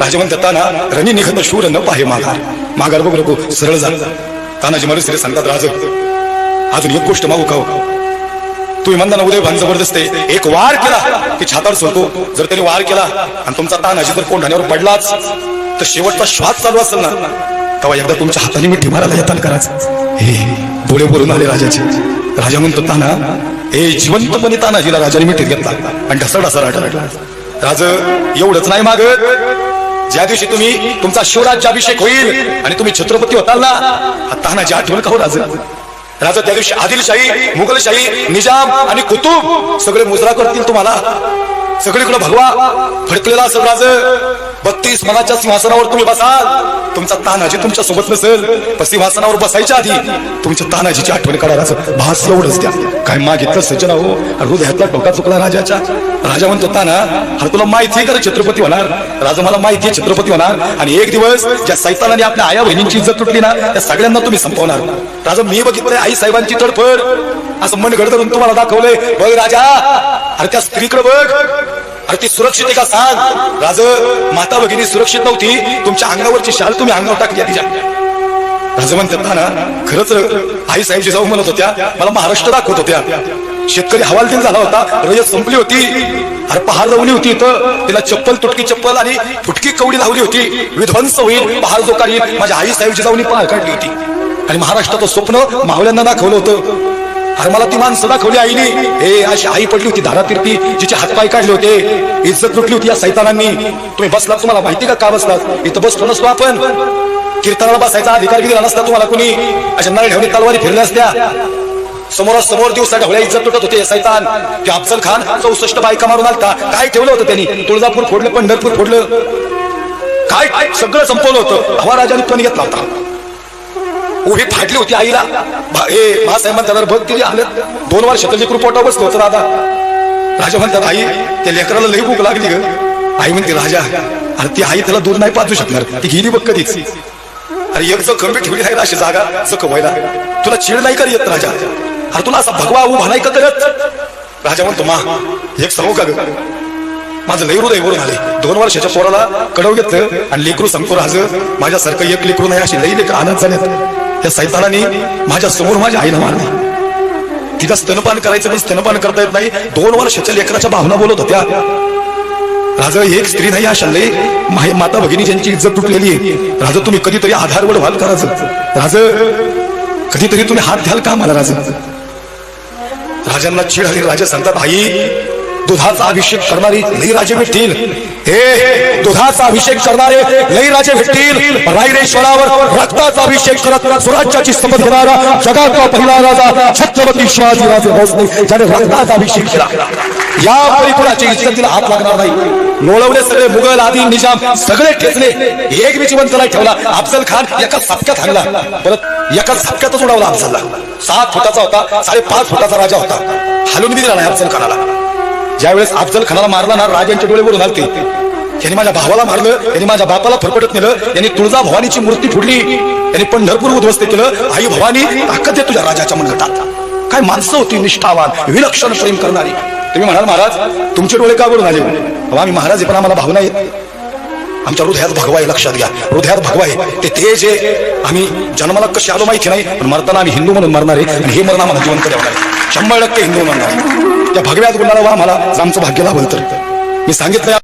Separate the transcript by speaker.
Speaker 1: राजा म्हणतात रणी निघत शूर न पाहे माघार. माघार बघ नको सरळ जा. तानाजी मला सांगतात राज. अजून एक गोष्ट मागू का हो? तुम्ही म्हणताना उदय भान जबरदस्त आहे. एक वार केला की छातावर सोडतो. जर त्याने वार केला आणि तुमचा तानाजी जर कोंढाण्यावर पडलाच तर शेवटचा श्वास चालू असेल ना तेव्हा एकदा तुमच्या हाताने मिठी मारायला येताल करायचं हे डोळे भरून आले राजाचे. राजा म्हणतो ताना हे जिवंतपणे तानाजीला राजाने मिठीत घेतला. आणि ढसा ढसा राजा राज एवढंच नाही मागत. ज्या दिवशी तुम्ही तुमचा शिवराज्याभिषेक होईल आणि तुम्ही छत्रपती होताल ना हा तानाजी आठवण का हो राजा. राजा त्या दिवशी आदिलशाही मुघलशाही निजाम आणि कुतुब सगळे मुजरा करतील तुम्हाला सगळीकडे भगवा फडकलेला असेल राज. बत्तीस मनाच्या सिंहासनावर तुम्ही बसाल. तुमचा तानाजी तुमच्यासोबत नसेल पण सिंहासनावर बसायच्या आधी तुमच्या तानाजीची आठवण काढा भास एवढंच द्या. काय मागितलं सज्जना हो? हृदयातला टोका चुकला राजाच्या. राजा म्हणतो ताना अरे तुला माहिती आहे का छत्रपती होणार? राजा मला माहिती आहे छत्रपती होणार. आणि एक दिवस ज्या सैतानाने आपल्या आया बहिणींची इज्जत तुटली ना त्या सगळ्यांना तुम्ही संपवणार. राजा मी बघितलंय आई साहेबांची तडफड. असं मन धरून तुम्हाला दाखवलंय. बघ राजा अरे त्या स्त्रीकडे बघ. अरे ती सुरक्षित आहे का सांग? राज माता भगिनी सुरक्षित नव्हती. तुमच्या अंगावरची शाल तुम्ही अंगावर टाकली तिच्या. राजा म्हणतात खरंच आई साहेबजी जाऊ म्हणत होत्या. मला महाराष्ट्र दाखवत होत्या. शेतकरी हवालदिल झाला होता. रयत संपली होती. अरे पहार लावली होती इथं. तिला चप्पल तुटकी चप्पल आणि फुटकी कवडी लावली होती. विध्वंस होईल पहार जो येईल माझ्या आई साहेबची जाऊन पहार काढली होती. आणि महाराष्ट्राचं स्वप्न मावळ्यांना दाखवलं होतं. अरे मला ती माणसं दाखवली आईने. हे अशी आई पडली होती धारा तिरती जिचे हातपाय काढले होते. इज्जत लुटली होती या सैतानांनी. तुम्ही बसलात तुम्हाला माहिती का का बसलात? इथं बसतो नसतो आपण. कीर्तनाला बसायचा अधिकार दिला नसता तुम्हाला कुणी. अशा नळ ठेवणी तलवारी फिरल्या असत्या. समोरासमोर दिवसा ढवळ्या इज्जत तुटत होते सैतान. की अफजल खान चौसष्ट बायका मारून आलता. काय ठेवलं होतं त्यांनी? तुळजापूर फोडलं पंढरपूर फोडलं. काय? सगळं संपवलं होतं. हवा राजाने पण घेतला होता. उभी फाटली होती आईला. भा- हे महासाहेब त्याला बघ तिची हालत दोन वर्ष त्याची कृपोटा बसलो होतं दादा. राजा म्हणतात आई त्या लेकराला लई भूक लागली ग. आई म्हणते राजा अरे ती आई त्याला दूर नाही पाजू शकणार. ती गेली बघ कधीच. अरे एक जर कमी ठेवली आहे ना अशी जागा जख व्हायला तुला चिड नाही कर येत राजा. अरे तुला असा भगवा उभा नाही का करत? राजा म्हणतो मा एक सांगू का ग? माझं लई हृदय भरून आले दोन वर्षाच्या पोराला कडव घेतलं आणि लेकरू सांगतो राज माझ्यासारखं एक लेकरू नाही अशी लई लेकर आनंद झाल्यात त्या सैतानाने माझ्यासमोर माझ्या आईला मारली. तिला स्तनपान करायचं नाही स्तनपान करता येत नाही. दोन वर्षाच्या लेकराच्या भावना बोलत होत्या. राजा एक स्त्री नाही अशा लई माहे- माता भगिनी ज्यांची इज्जत तुटलेली आहे. राजा तुम्ही कधीतरी आधारवर व्हाल करायचं राज कधीतरी तुम्ही हात घ्याल का मला राजा? राजांना चिड आली राजा सांगतात आई दुधाचा अभिषेक करणारी लई राजे भेटतील. हे दुधाचा अभिषेक करणारे लईराजे भेटतील. रायरेश्वरावर रक्ताचा अभिषेक करत स्वराज्याची शपथ घेणारा जगातला पहिला राजा छत्रपती शिवाजीराजे भोसले ज्याने रक्ताचा अभिषेक केला. या परिपुराची इज्जतीला हात लागणार नाही. लोळवले सगळे मुघल आदी निजाम सगळे ठेचले एक बी जिवंत नाही ठेवला. अफजल खान एका सपक्यात हाणला. परत एका सपक्यातच उडवला अफजलला. सात फुटाचा होता साडेपाच फुटाचा राजा होता. हलून दिला नाही अफजल खानाला. ज्यावेळेस अफजल खानाला मारला ना राजांचे डोळे बोलून आलते यांनी माझ्या भावाला मारलं यांनी माझ्या बापाला फरफटत नेलं यांनी तुळजा भवानीची मूर्ती फोडली यांनी पंढरपूर उद्ध्वस्त केलं आई भवानी ताकद दे तुझ्या राजाच्या मनगटात काय माणसं होती निष्ठावान विलक्षण प्रेम करणारी. तुम्ही म्हणाल महाराज तुमचे डोळे का बोलून आले? आम्ही महाराज आहे पण आम्हाला भावना येत आमच्या हृदयात भगवा आहे लक्षात घ्या. हृदयात भगवा आहे. ते तेज आहे. आम्ही जन्माला कसे आलो माहिती नाही पण मरताना आम्ही हिंदू म्हणून मरणार आहे आणि हे मरण आम्हाला जिवंत ठेवणार शंभर टक्के हिंदू म्हणणार आहे. त्या भगव्यात गुणाला वा आम्हाला आमचं भाग्य लाभल तर. मी सांगितलं